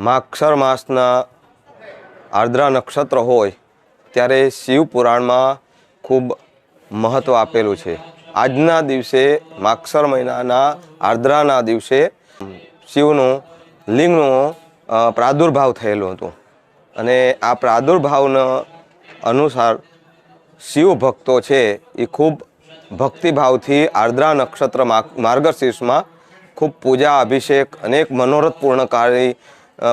માક્ષર માસના આર્દ્રા નક્ષત્ર હોય ત્યારે શિવ પુરાણમાં ખૂબ મહત્ત્વ આપેલું છે. આજના દિવસે માક્ષર મહિનાના આર્દ્રાના દિવસે શિવનું લિંગનો પ્રાદુર્ભાવ થયેલો હતો. અને આ પ્રાદુર્ભાવના અનુસાર શિવ ભક્તો છે એ ખૂબ ભક્તિભાવથી આર્દ્રા નક્ષત્ર માર્ગશીર્ષમાં ખૂબ પૂજા અભિષેક અનેક મનોરથપૂર્ણકારી અ,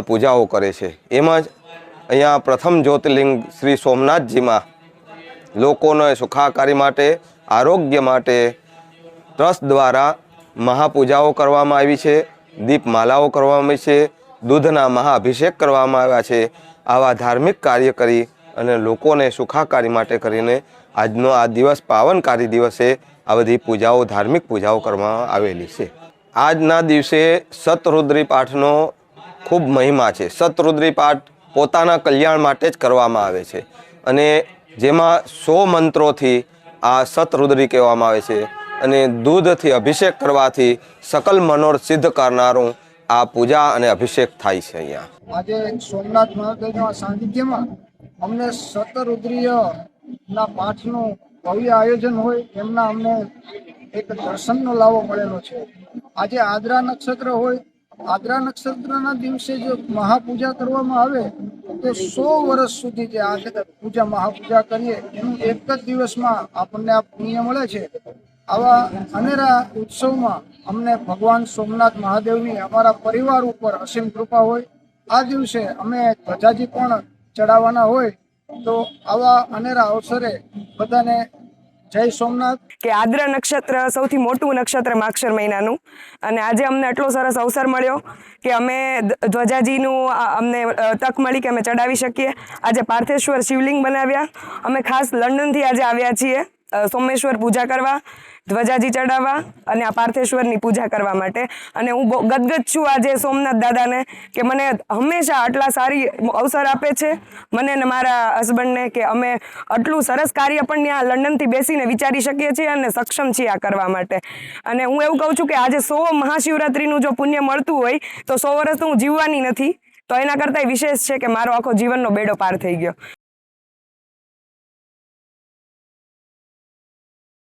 પૂજાઓ કરે છે. એમાં જ અહીંયા પ્રથમ જ્યોતિર્લિંગ શ્રી સોમનાથજીમાં લોકોને સુખાકારી માટે, આરોગ્ય માટે ટ્રસ્ટ દ્વારા મહાપૂજાઓ કરવામાં આવી છે, દીપમાલાઓ કરવામાં આવી છે, દૂધના મહાઅભિષેક કરવામાં આવ્યા છે, આવા ધાર્મિક કાર્ય કરી અને લોકોને સુખાકારી માટે કરીને આજનો આ દિવસ પાવનકારી દિવસે આ બધી પૂજાઓ, ધાર્મિક પૂજાઓ કરવામાં આવેલી છે. આજના દિવસે સતરુદ્રી પાઠનો ખૂબ મહિમા છે. સતરુદ્રી પાઠ પોતાના કલ્યાણ માટે જ કરવામાં આવે છે. અને જેમાં સો મંત્રોથી આ સતરુદ્રી કહેવામાં આવે છે અને દૂધથી અભિષેક કરવાથી સકલ મનોર સિદ્ધ કરનારું આ પૂજા અને અભિષેક થાય છે અહીંયા. આજે સોમનાથ મહાદેવના સાનિધ્યમાં અમને સતરુદ્રીય ના પાઠનું ભવ્ય આયોજન હોય એમના અમને એક દર્શનનો લાવો મળેલો છે. આજે આદરા નક્ષત્ર હોય આદ્રા નક્ષત્રના દિવસે જો મહાપૂજા કરવામાં આવે, તો સો વર્ષ સુધી જે આ પૂજા મહાપૂજા કરીએ, એનું એક જ દિવસમાં આપણને આ પુણ્ય મળે છે. આવા અનેરા ઉત્સવમાં અમને ભગવાન સોમનાથ મહાદેવની અમારા પરિવાર ઉપર અસીમ કૃપા હોય. આ દિવસે અમે ધજાજી પણ ચડાવવાના હોય, તો આવા અનેરા અવસરે બધાને જય સોમનાથ. કે આદ્ર નક્ષત્ર સૌથી મોટું નક્ષત્ર માક્ષર મહિનાનું. અને આજે અમને એટલો સરસ અવસર મળ્યો કે અમે ધ્વજાજીનું અમને તક મળી કે અમે ચડાવી શકીએ. આજે પાર્થેશ્વર શિવલિંગ બનાવ્યા. અમે ખાસ લંડનથી આજે આવ્યા છીએ. સોમેશ્વર પૂજા કરવા, ધ્વજાજી ચડાવવા અને આ પાર્થેશ્વરની પૂજા કરવા માટે. અને હું ગદગદ છું આજે સોમનાથ દાદાને કે મને હંમેશા આટલા સારી અવસર આપે છે. મને ને મારા હસબન્ડને કે અમે આટલું સરસ કાર્ય પણ ત્યાં લંડનથી બેસીને વિચારી શકીએ છીએ અને સક્ષમ છીએ આ કરવા માટે. અને હું એવું કહું છું કે આજે સો મહાશિવરાત્રિનું જો પુણ્ય મળતું હોય, તો સો વર્ષ તો હું જીવવાની નથી. તો એના કરતાંય વિશેષ છે કે મારો આખો જીવનનો બેડો પાર થઈ ગયો.